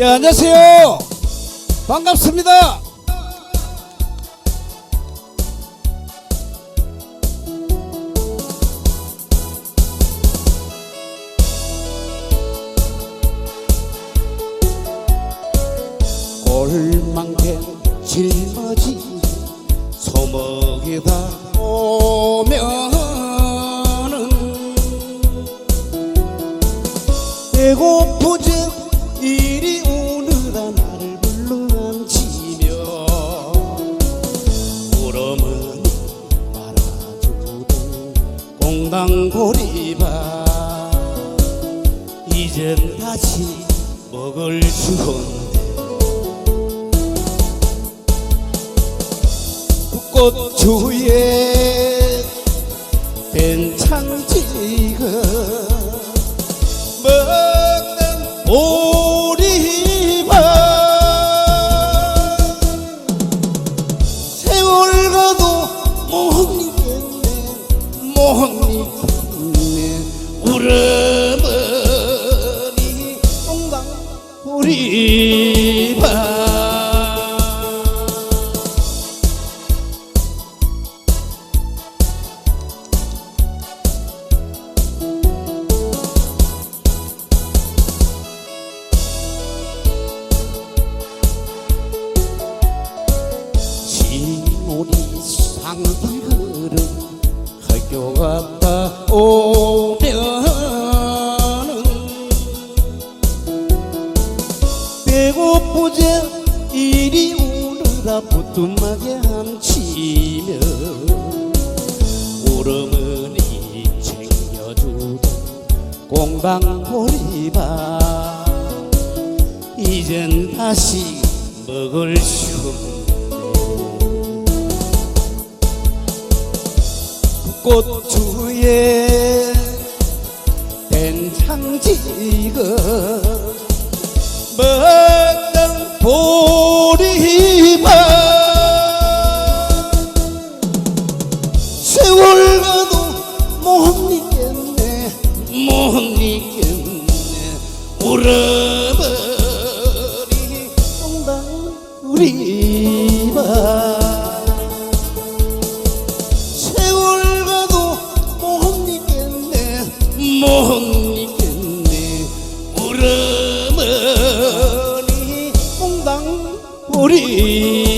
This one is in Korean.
예, 안녕하세요. 반갑습니다. 골망된 짊어지 소먹이다 오면은 배고프지 공당고리밥 이젠 다시 먹을 수 없네 꽃주에 된창지가 먹는 보 시모리 상불그릇 학교 갔다 오면은 배고프자 이리 오느라 부뚜막에 앉히며 오르머니 챙겨주던 공방보리밥. 이젠 다시 먹을 수 없네 꽃추에 된장지가 먹는 보리밭 세월 가도 못 잊겠네 못 잊겠네. 울어버리 동방 우리 그러니 몽당 우리